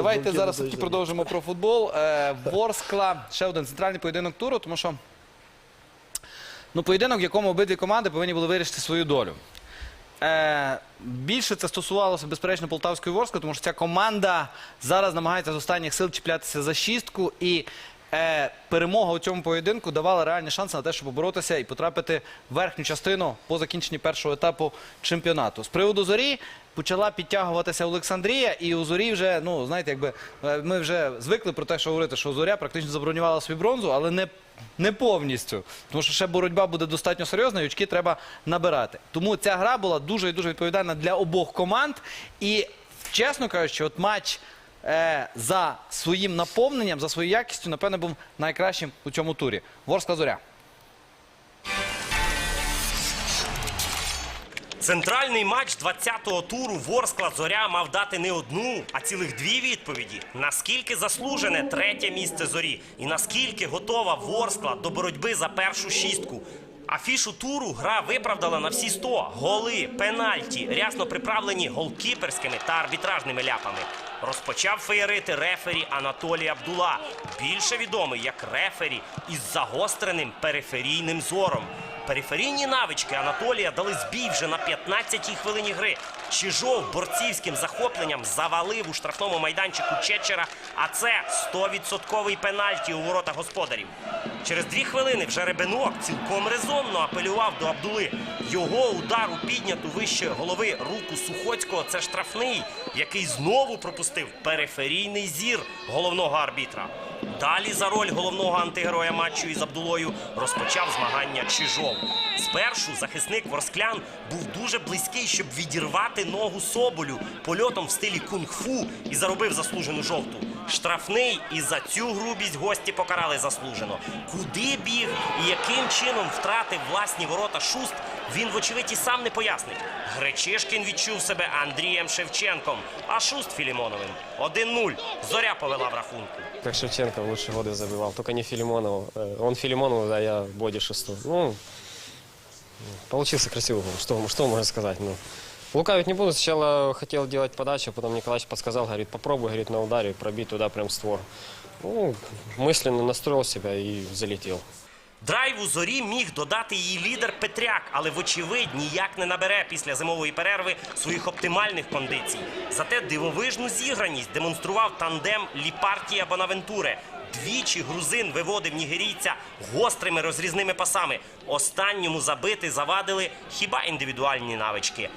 Давайте зараз таки продовжимо про футбол. Е, Ворскла, ще один центральний поєдинок туру, тому що ну, поєдинок, в якому обидві команди повинні були вирішити свою долю. Е, більше це стосувалося, безперечно, Полтавської Ворскли, тому що ця команда зараз намагається з останніх сил чіплятися за шістку. І е, перемога у цьому поєдинку давала реальні шанси на те, щоб поборотися і потрапити в верхню частину по закінченні першого етапу чемпіонату. З приводу зорі почала підтягуватися Олександрія, і у зорі вже, ну знаєте, якби е, ми вже звикли про те, що говорити, що зоря практично забронювала собі бронзу, але не не повністю, тому що ще боротьба буде достатньо серйозна, і очки треба набирати. Тому ця гра була дуже і дуже відповідальна для обох команд. І чесно кажучи, от матч е, за своїм наповненням, за своєю якістю, напевне, був найкращим у цьому турі. Ворська зоря. Центральний матч 20-го туру Ворскла Зоря мав дати не одну, а цілих дві відповіді. Наскільки заслужене третє місце зорі, і наскільки готова Ворскла до боротьби за першу шістку. Афішу туру гра виправдала на всі 100. Голи, пенальті, рясно приправлені голкіперськими та арбітражними ляпами. Розпочав феєрити рефері Анатолій Абдула, більше відомий як рефері із загостреним периферійним зором. Периферійні навички Анатолія дали збій вже на 15-й хвилині гри. Чижов борцівським захопленням завалив у штрафному майданчику Чечера, а це 100% пенальті у ворота господарів. Через дві хвилини вже Ребенок цілком резонно апелював до Абдули. Його удар у підняту вище голови руку Сухоцького це штрафний, який знову пропустив периферійний зір головного арбітра. Далі за роль головного антигероя матчу із Абдулою розпочав змагання Чижов. Спершу захисник Ворсклян був дуже близький, щоб відірвати ногу Соболю польотом в стилі кунг-фу і заробив заслужену жовту. Штрафний і за цю грубість гості покарали заслужено. Куди біг і яким чином втратив власні ворота шуст, він, вочевидь, і сам не пояснить. Гречишкін відчув себе Андрієм Шевченком, а шуст Філімоновим. 1-0. Зоря повела в рахунку. Как Шевченко в лучшие годы забивал, только не Филимонову. Э, Он Филимонову, а я Боди шесту. Ну, получился красивый гол. Что, что можно сказать? Ну, лукавить не буду. Сначала хотел делать подачу, потом Николаевич подсказал, говорит, попробуй, говорит, на ударе пробить туда прям в створ. Ну, мысленно настроил себя и залетел. Драйву зорі міг додати її лідер Петряк, але вочевидь ніяк не набере після зимової перерви своїх оптимальних кондицій. Зате дивовижну зіграність демонстрував тандем Ліпартія Бонавентуре. Двічі грузин виводив нігерійця гострими розрізними пасами. Останньому забити завадили хіба індивідуальні навички.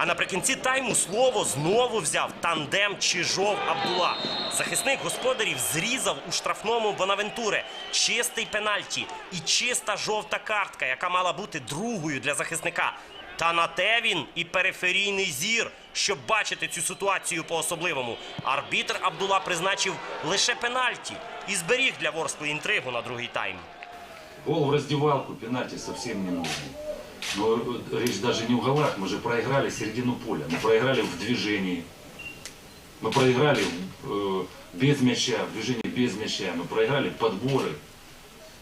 А наприкінці тайму слово знову взяв тандем Чижов Абдула. Захисник господарів зрізав у штрафному Бонавентуре чистий пенальті і чиста жовта картка, яка мала бути другою для захисника. Та на те він і периферійний зір, щоб бачити цю ситуацію по-особливому. Арбітр Абдула призначив лише пенальті і зберіг для Ворскли інтригу на другий тайм. Гол в раздевалку, пенальти совсем не нужно. Но э, речь даже не в голах, мы же проиграли середину поля, мы проиграли в движении. Мы проиграли э, без мяча, в движении без мяча, мы проиграли подборы.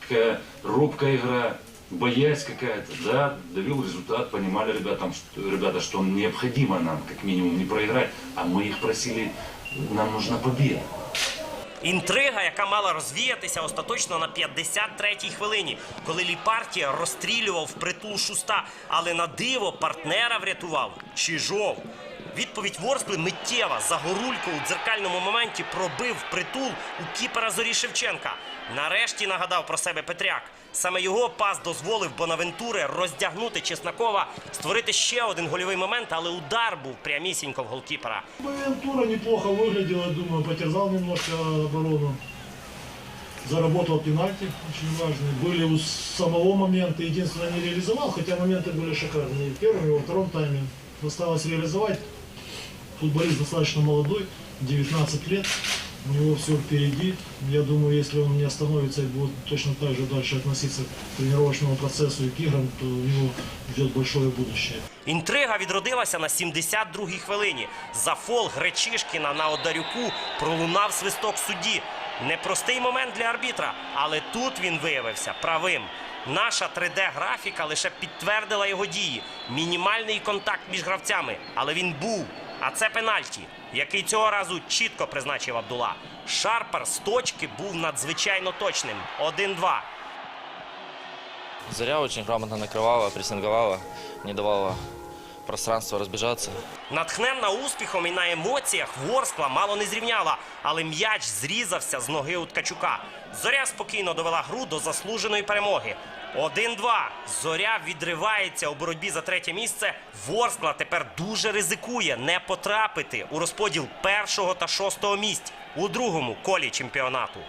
Такая робкая игра, боясь какая-то, да, довел результат, понимали ребятам, что, ребята, что необходимо нам как минимум не проиграть, а мы их просили, нам нужна победа. Інтрига, яка мала розвіятися остаточно на 53-й хвилині, коли Ліпартія розстрілював притул шуста, але на диво партнера врятував Чижов. Відповідь Ворскли миттєва. Загорулько у дзеркальному моменті пробив притул у кіпера Зорі Шевченка. Нарешті нагадав про себе Петряк. Саме його пас дозволив Бонавентуре роздягнути Чеснокова, створити ще один гольовий момент, але удар був прямісінько в голкіпера. Бонавентура неплохо выглядел, я думаю, потерзал немножко оборону. Заработал пенальти, очень важные. Были у самого момента, единственное, не реализовал, хотя моменты были шикарные. И в первом, и во втором тайме осталось реализовать. Футболист достаточно молодой, 19 лет. У него все впереди. Я думаю, если он не остановится и будет точно так же дальше относиться к тренировочному процессу и к играм, то у него ждет большое будущее. Інтрига відродилася на 72-й хвилині. За фол Гречишкіна на Одарюку пролунав свисток судді. Непростий момент для арбітра, але тут він виявився правим. Наша 3D-графіка лише підтвердила його дії. Мінімальний контакт між гравцями, але він був. А це пенальті, який цього разу чітко призначив Абдула. Шарпар з точки був надзвичайно точним. 1-2. Заря очень грамотно накрывала, прессинговала, не давала пространства разбежаться. Натхненна успіхом і на емоціях Ворскла мало не зрівняла, але м'яч зрізався з ноги у Ткачука. Зоря спокійно довела гру до заслуженої перемоги. 1-2. Зоря відривається у боротьбі за третє місце. Ворскла тепер дуже ризикує не потрапити у розподіл першого та шостого місць у другому колі чемпіонату.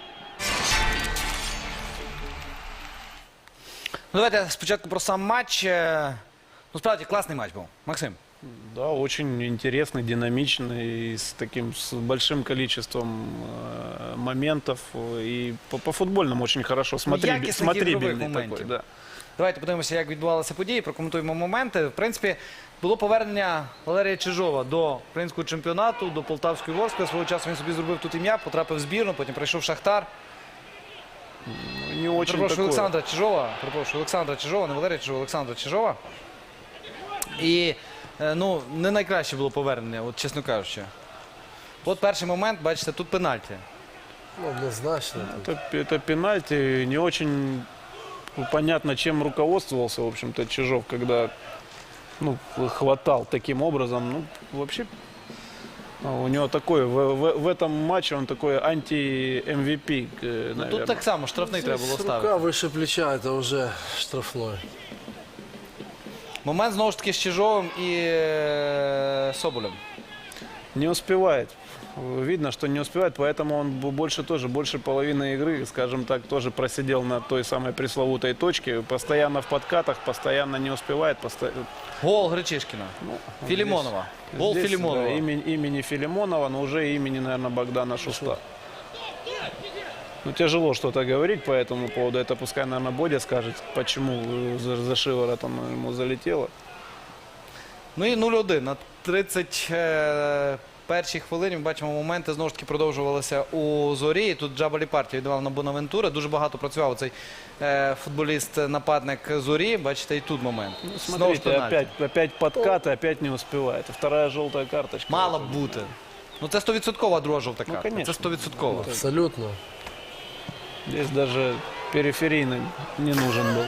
Ну, давайте спочатку про сам матч. Е, Ну, справді, класний матч був. Максим. Да, очень интересный, динамичный, с таким с большим количеством э, моментов. И по, по футбольному очень хорошо. Смотри, якісних смотрибельный ігрових такой, моментів. да. Давайте подивимося, як відбувалися події, прокоментуємо моменти. В принципі, було повернення Валерія Чижова до українського чемпіонату, до Полтавської Ворскли. Свого часу він собі зробив тут ім'я, потрапив в збірну, потім прийшов в Шахтар. Ну, Не очень Перепрошую такое. Олександра Чижова. Перепрошую Олександра Чижова, не Валерія Чижова, Олександра Чижова. І е, ну, не найкраще було повернення, от чесно кажучи. От перший момент, бачите, тут пенальті. Ну, однозначно. Это, это пенальти. Не очень понятно, чем руководствовался, в общем-то, Чижов, когда ну, хватал таким образом. Ну, вообще, ну, у него такой, в, в- в этом матче он такой анти-МВП, э, Ну, наверное. тут так само штрафний треба було Здесь ставити. рука выше плеча, это уже штрафной. Момент знову ж таки з Чижовим і е, Соболем. Не успевает. Видно, что не успевает, поэтому он б- больше тоже, больше половины игры, скажем так, тоже просидел на той самой пресловутой точке, постоянно в подкатах, постоянно не успевает. посто- Гол Гречишкіна. Філімонова. Гол Здесь, Філімонова. да, имени, имени Филимонова, но уже имени, наверное, Богдана Шуста. Ну, тяжело что-то говорить по этому поводу. Это пускай, наверное, Бодя скажет, почему э, за, за шиворотом ему залетело. Ну і 0-1 на 31-й хвилині. Ми бачимо, моменти знову ж таки продовжувалися у зорі. І Тут Джабалі партію віддавав на Бонавентура. Дуже багато працював цей е, футболіст-нападник зорі. Бачите, і тут момент. Знову ж Смотрите, пенальті. опять, опять подкаты, опять не успевает. Вторая желтая карточка. Мала б бути. Ну це 100% друга жовта Ну, картка. конечно. це 100%. Абсолютно. Здесь даже периферийный не нужен был.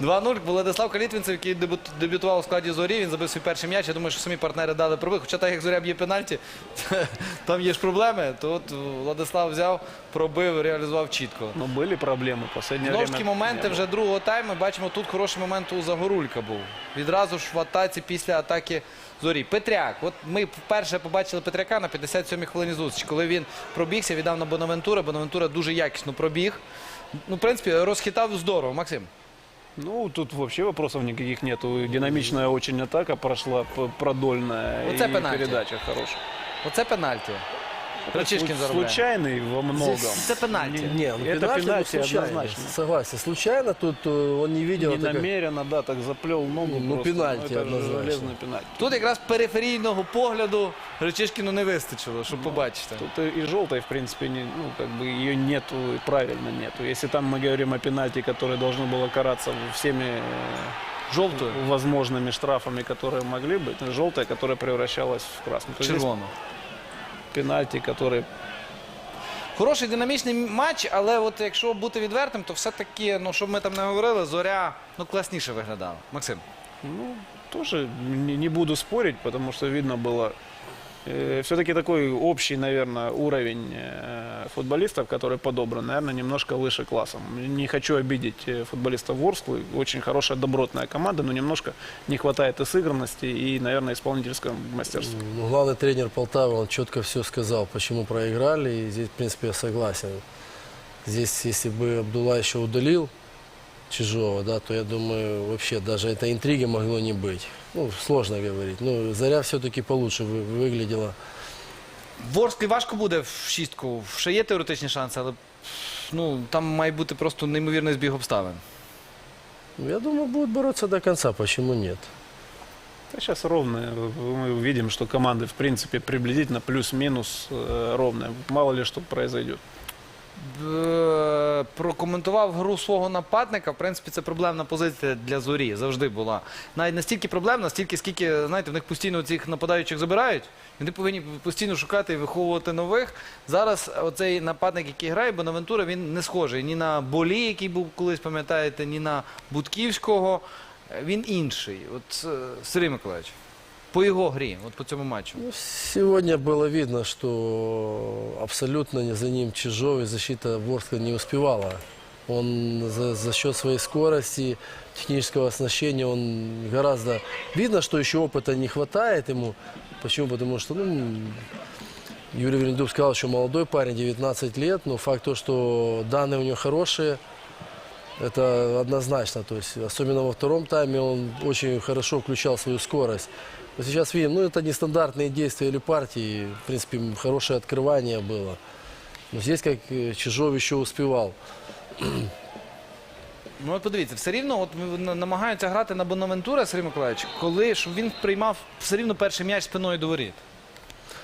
2-0. Владислав Калітвінцев, який дебют- дебютував у складі зорі, він забив свій перший м'яч. Я думаю, що самі партнери дали пробив. Хоча так як зоря б'є пенальті, там є ж проблеми. То от Владислав взяв, пробив, реалізував чітко. Но были проблемы в последнее Знову время. ж таки моменти вже другого тайму. Бачимо, тут хороший момент у Загорулька був. Відразу ж в атаці після атаки зорі. Петряк. От ми вперше побачили Петряка на 57-й хвилині зустрічі. Коли він пробігся, віддав на Бонавентура. Бонавентура дуже якісно пробіг. Ну, в принципі, розхитав здорово, Максим. Ну, тут вообще вопросов никаких нету. Динамичная очень атака прошла, продольная. Вот это и пенальти. передача хорошая. Оце пенальті. Рачишкін заробляє. Случайный во многом. Це пенальті. Не, ну Это пенальти, ну, пенальти случайно. однозначно. Согласен. Случайно тут э, он не видел. Не это как- намеренно, да, так заплел ногу. Ну, просто. пенальти это же однозначно. железный пенальти. Тут якраз периферійного погляду Рачишкіну не вистачило, щоб побачити. Тут и и желтой, в принципе, не, ну, как бы ее нету, и правильно нету. Если там мы говорим о пенальти, которое должно было караться всеми э, Жовтою. возможными штрафами, которые могли быть, желтая, которая превращалась в красную. То есть здесь Червоно. пенальти, який... Хороший динамічний матч, але от якщо бути відвертим, то все-таки, ну щоб ми там не говорили, зоря ну, класніше виглядала. Максим. Ну, тоже не, буду спорить, потому что видно было все-таки такой общий, наверное, уровень э, футболистов, который подобран, наверное, немножко выше классом. Не хочу обидеть э, футболистов Ворсклы. Очень хорошая, добротная команда, но немножко не хватает и сыгранности, и, наверное, исполнительского мастерства. Ну, главный тренер Полтавы, он четко все сказал, почему проиграли. И здесь, в принципе, я согласен. Здесь, если бы Абдулла еще удалил Чижова, да, то я думаю, вообще даже этой интриги могло не быть. Ну, сложно говорить. Ну, Заря все-таки получше вы- выглядела. Ворсклі важко буде в шістку. Ще є теоретичні шанси, але ну, там має бути просто неймовірний збіг обставин. Я думаю, будут бороться до конца. Почему нет? сейчас ровно. Мы видим, что команды, в принципе, приблизительно плюс-минус э, ровные. Мало ли что произойдет. прокоментував гру свого нападника. В принципі, це проблемна позиція для зорі завжди була. Навіть настільки проблемна, стільки, скільки, знаєте, в них постійно цих нападаючих забирають. Вони повинні постійно шукати і виховувати нових. Зараз оцей нападник, який грає, Бонавентура, він не схожий ні на Болі, який був колись, пам'ятаєте, ні на Будківського. Він інший. От е, Сергій Миколаївич, по його грі, от по цьому матчу. Ну, сегодня было видно, что абсолютно не за ним Чижов и защита Ворска не успевала. Он за, за счет своей скорости, технического оснащения, он гораздо... Видно, что еще опыта не хватает ему. Почему? Потому что, ну, Юрий Вильдуб сказал, что молодой парень, 19 лет, но факт то, что данные у него хорошие, это однозначно. То есть, особенно во втором тайме он очень хорошо включал свою скорость. Но сейчас видим, ну это нестандартные действия или партии. В принципе, м, хорошее открывание было. Но здесь как э, Чижов еще успевал. Ну от подивіться, все рівно от на- намагаються грати на Бонавентура, Сергій Миколаївич, коли щоб він приймав все рівно перший м'яч спиною до воріт.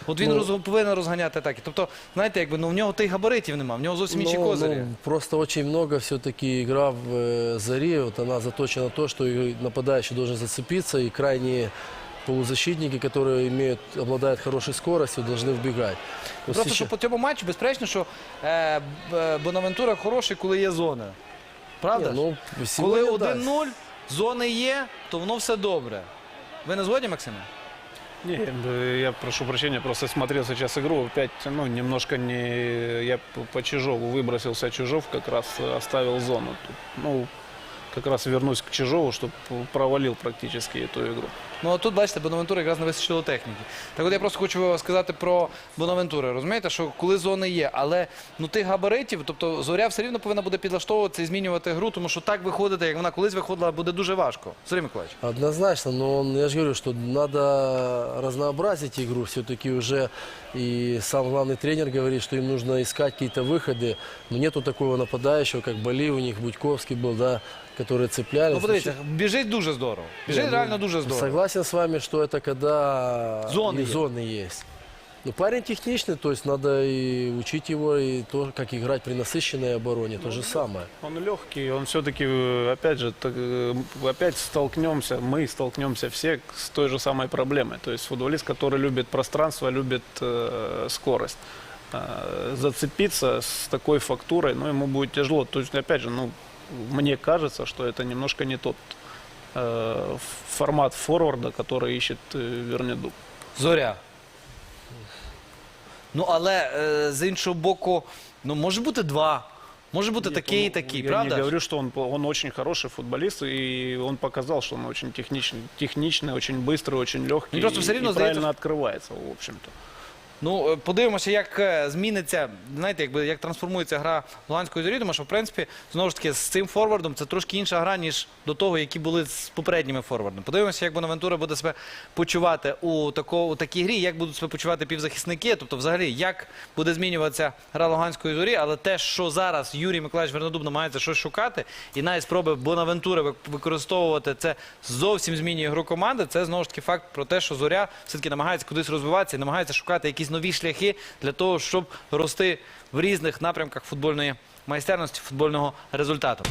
От він Ну, роз, повинен розганяти атаки. Тобто, знаєте, якби ну в нього тих габаритів немає, в нього зовсім інші Ну, козирі. ну, просто очень много все-таки игра в э, Заре, вот она заточена на то, что и нападающий должен зацепиться, и крайние полузащитники, которые имеют, обладают хорошей скоростью, должны вбегать. Вот Просто сейчас- що по цьому матчу, безперечно, що е, Б- Бонавентура хороший, коли є зони. Правда? Не, ж? ну, коли сегодня, да. 1-0, зони є, то воно все добре. Ви не згодні, Максиме? Не, э, я прошу прощения, просто смотрел сейчас игру, опять, ну, немножко не... Я п- по Чижову выбросился, Чижов как раз э, оставил зону. Тут, ну, как раз вернусь к Чижову, чтобы провалил практически эту игру. Ну а тут, бачите, Бонавентура якраз не вистачило техніки. Так от я просто хочу сказати про Бонавентура. Розумієте, що коли зони є, але ну тих габаритів, тобто зоря все рівно повинна буде підлаштовуватися і змінювати гру, тому що так виходити, як вона колись виходила, буде дуже важко. Сергій Миколаївич. Однозначно, но он, я же говорю, что надо разнообразить игру все-таки уже. И сам главный тренер говорит, что им нужно искать какие-то выходы. Но нету такого нападающего, как Бали у них, Будьковский был, да, которые цеплялись. Ну подивіться, біжить дуже здорово. Біжить Не, ну, реально дуже здорово. Согласен С вами, что это когда Зоны и зоны есть. Ну, парень техничный, то есть надо и учить его, и то, как играть при насыщенной обороне, то же самое. Он легкий, он все-таки, опять же, так, э, опять столкнемся, мы столкнемся все с той же самой проблемой. То есть футболист, который любит пространство, любит э, скорость. Э, зацепиться с такой фактурой, ну, ему будет тяжело. То есть, опять же, ну, мне кажется, что это немножко не тот э, формат форварда, который ищет э, Вернеду. Зоря. Ну але е, з іншого боку, ну може бути два. Може бути Нет, такий і он- такий, я правда? не ж? говорю, что он, он очень хороший футболист, и он показал, что он очень техничный, техничный очень быстрый, очень легкий. Ну, просто и- всё равно и сдается, правильно открывается, в общем-то. Ну, е, подивимося, як е, зміниться, знаєте, якби як трансформується гра Луганської зорі, тому що, в принципі, знову ж таки, з цим форвардом це трошки інша гра, ніж до того, які були з попередніми форвардами. Подивимося, як Бонавентура буде себе почувати у, тако, у такій грі, як будуть себе почувати півзахисники, тобто, взагалі, як буде змінюватися гра Луганської зорі, але те, що зараз Юрій Миколаївич Вернодуб намагається щось шукати, і навіть спроби Бонавентури використовувати це зовсім змінює гру команди. Це знову ж таки факт про те, що зоря все-таки намагається кудись розвиватися і намагається шукати якісь нові шляхи для того, щоб рости в різних напрямках футбольної майстерності, футбольного результату.